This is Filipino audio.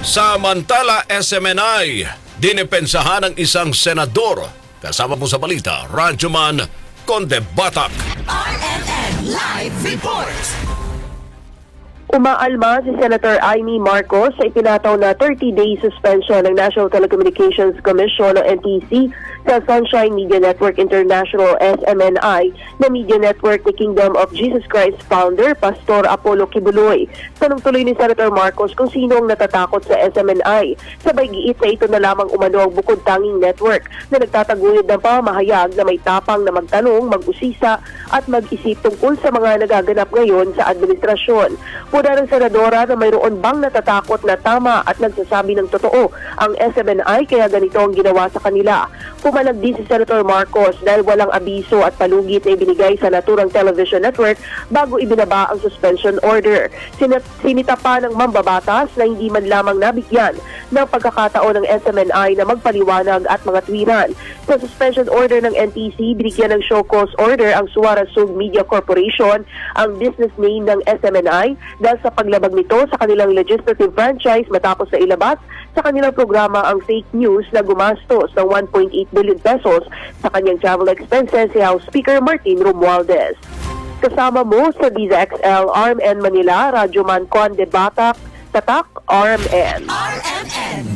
Samantala, SMNI, dinipensahan ng isang senador. Kasama po sa balita, Radyoman Conde Batak. RNN Live Report. Umaalma si Senator Amy Marcos sa ipinataw na 30-day suspension ng National Telecommunications Commission o NTC sa Sunshine Media Network International SMNI na media network ni Kingdom of Jesus Christ founder Pastor Apollo Kibuloy. Tanong tuloy ni Senator Marcos kung sino ang natatakot sa SMNI. Sabay giit na ito na lamang umano ang bukod tanging network na nagtataguyod ng pamahayag na may tapang na magtanong, mag-usisa at mag-isip tungkol sa mga nagaganap ngayon sa administrasyon. Puna ng senadora na mayroon bang natatakot na tama at nagsasabi ng totoo ang SMNI kaya ganito ang ginawa sa kanila. Pumalag din si Senator Marcos dahil walang abiso at palugit na ibinigay sa naturang television network bago ibinaba ang suspension order. Sinita pa ng mambabatas na hindi man lamang nabigyan ng pagkakataon ng SMNI na magpaliwanag at mga twiran. Sa suspension order ng NTC, binigyan ng show cause order ang Suara Sug Media Corporation, ang business name ng SMNI, dahil sa paglabag nito sa kanilang legislative franchise matapos na ilabas sa kanilang programa ang fake news na gumastos ng 1.8 billion pesos sa kanyang travel expenses si House Speaker Martin Romualdez. Kasama mo sa Visa XL RMN Manila, Radyo Man Conde Batak, Tatak RMN. RNN and